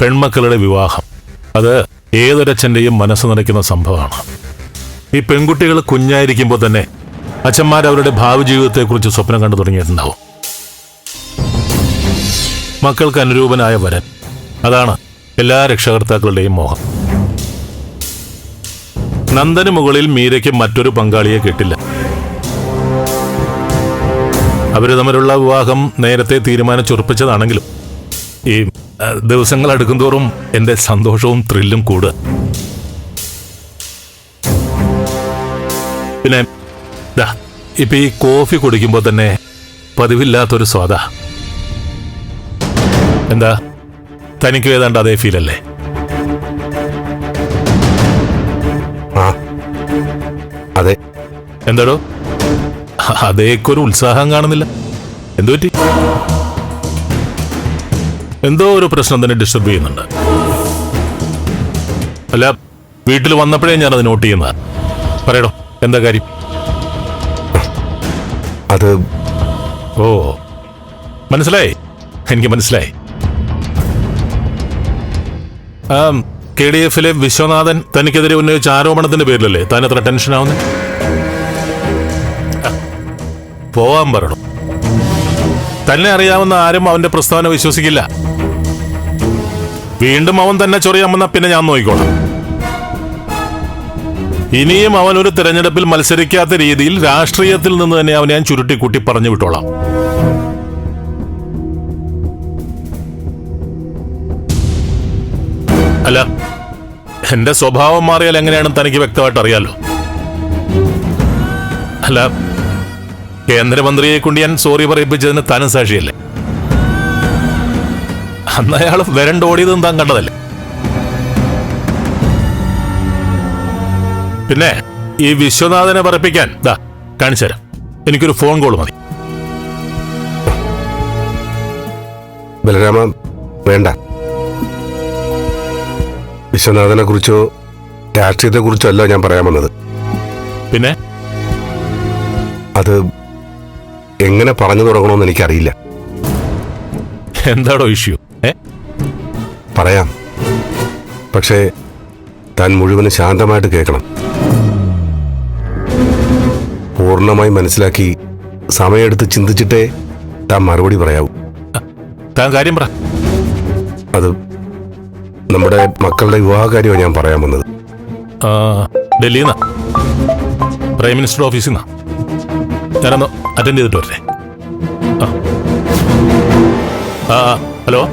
പെൺമക്കളുടെ വിവാഹം. അത് ഏതൊരച്ഛന്റെയും മനസ്സ് നിറയ്ക്കുന്ന സംഭവമാണ്. ഈ പെൺകുട്ടികൾ കുഞ്ഞായിരിക്കുമ്പോൾ തന്നെ അച്ഛന്മാർ അവരുടെ ഭാവി ജീവിതത്തെക്കുറിച്ച് സ്വപ്നം കണ്ടു തുടങ്ങിയിട്ടുണ്ടാവും. മക്കൾക്ക് അനുരൂപനായ വരൻ. അതാണ് എല്ലാ രക്ഷകർത്താക്കളുടെയും മോഹം. നന്ദന് മുകളിൽ മീരയ്ക്ക് മറ്റൊരു പങ്കാളിയെ കിട്ടില്ല. അവർ തമ്മിലുള്ള വിവാഹം നേരത്തെ തീരുമാനിച്ചുറപ്പിച്ചതാണെങ്കിലും ഈ ദിവസങ്ങൾ അടുക്കുന്തോറും എന്റെ സന്തോഷവും ത്രില്ലും കൂടുക. പിന്നെ ദാ ഇപ്പൊ ഈ കോഫി കുടിക്കുമ്പോൾ തന്നെ പതിവില്ലാത്തൊരു സ്വാദ. എന്താ തനിക്ക് ഏതാണ്ട് അതേ ഫീൽ അല്ലേ ആ അതെ. എന്താടോ? അതേക്കൊരു ഉത്സാഹം കാണുന്നില്ല. എന്തു പറ്റി? എന്തോ ഒരു പ്രശ്നം തന്നെ ഡിസ്റ്റർബ് ചെയ്യുന്നുണ്ട്. അല്ല വീട്ടിൽ വന്നപ്പോഴേ ഞാൻ അത് നോട്ട് ചെയ്യുന്ന പറയടോ എന്താ കാര്യം? അത് ഓ മനസ്സിലായി? എനിക്ക് മനസ്സിലായി. കെ ഡി എഫിലെ വിശ്വനാഥൻ തനിക്കെതിരെ ഉന്നയിച്ച ആരോപണത്തിന്റെ പേരിലല്ലേ താൻ എത്ര ടെൻഷൻ ആവുന്നത് പോവാൻ പറയണം തന്നെ അറിയാവുന്ന ആരും അവന്റെ പ്രസ്താവന വിശ്വസിക്കില്ല. വീണ്ടും അവൻ തന്നെ ചൊറിയാമെന്ന പിന്നെ ഞാൻ നോക്കിക്കോളാം. ഇനിയും അവൻ ഒരു തിരഞ്ഞെടുപ്പിൽ മത്സരിക്കാത്ത രീതിയിൽ രാഷ്ട്രീയത്തിൽ നിന്ന് തന്നെ അവൻ ഞാൻ ചുരുട്ടിക്കൂട്ടി പറഞ്ഞു വിട്ടോളാം. അല്ല എന്റെ സ്വഭാവം മാറിയാൽ എങ്ങനെയാണെന്ന് തനിക്ക് വ്യക്തമായിട്ട് അറിയാലോ അല്ല കേന്ദ്രമന്ത്രിയെ കൊണ്ട് ഞാൻ സോറി പറയിപ്പിച്ചതിന് താനും സാക്ഷിയല്ലേ? അന്ന് അയാൾ വരണ്ടോടിയതും താൻ കണ്ടതല്ലേ? പിന്നെ ഈ വിശ്വനാഥനെ പറപ്പിക്കാൻ ദാ കാണിച്ചു തരാം. എനിക്കൊരു ഫോൺ കോൾ മതി. ബലരാമ വേണ്ട. വിശ്വനാഥനെ കുറിച്ചോ രാഷ്ട്രീയത്തെ കുറിച്ചോ അല്ല ഞാൻ പറയാൻ വന്നത്. പിന്നെ? അത് എങ്ങനെ പറഞ്ഞു തുടങ്ങണമെന്ന് എനിക്കറിയില്ല. എന്താണോ ഇഷ്യൂ? ഏ? പറയാം. പക്ഷേ താൻ മുഴുവനും ശാന്തമായിട്ട് കേൾക്കണം. പൂർണമായി മനസ്സിലാക്കി സമയമെടുത്ത് ചിന്തിച്ചിട്ടേ താൻ മറുപടി പറയാവൂ. താൻ കാര്യം പറ. അത് നമ്മുടെ മക്കളുടെ വിവാഹകാര്യമാണ് ഞാൻ പറയാൻ വന്നത്. ഡൽഹിയിൽ നിന്നാ. പ്രൈം മിനിസ്റ്റർ ഓഫീസിൽ നിന്നാ. ഞാനൊന്ന് അറ്റൻഡ് ചെയ്തിട്ട് വരട്ടെ. ആ. ഹലോ?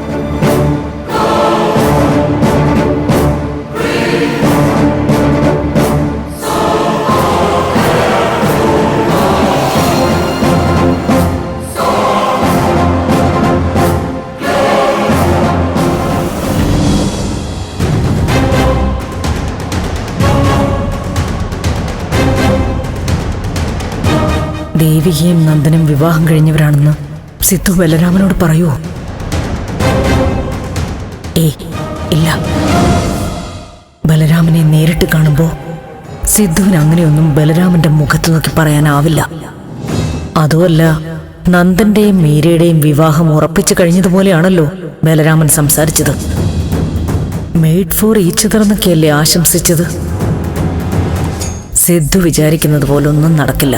ദേവികയും നന്ദനും വിവാഹം കഴിഞ്ഞവരാണെന്ന് സിദ്ധു ബലരാമനോട് പറയുമോ ഏ ഇല്ല. ബലരാമനെ നേരിട്ട് കാണുമ്പോൾ സിദ്ധുവിന് അങ്ങനെയൊന്നും ബലരാമന്റെ മുഖത്ത് നോക്കി പറയാനാവില്ല. അതുമല്ല നന്ദന്റെയും മീരയുടെയും വിവാഹം ഉറപ്പിച്ചു കഴിഞ്ഞതുപോലെയാണല്ലോ ബലരാമൻ സംസാരിച്ചത്. മെയ്ഡ് ഫോർ ഈച്ച് എന്നൊക്കെയല്ലേ ആശംസിച്ചത്? സിദ്ധു വിചാരിക്കുന്നത് പോലൊന്നും നടക്കില്ല.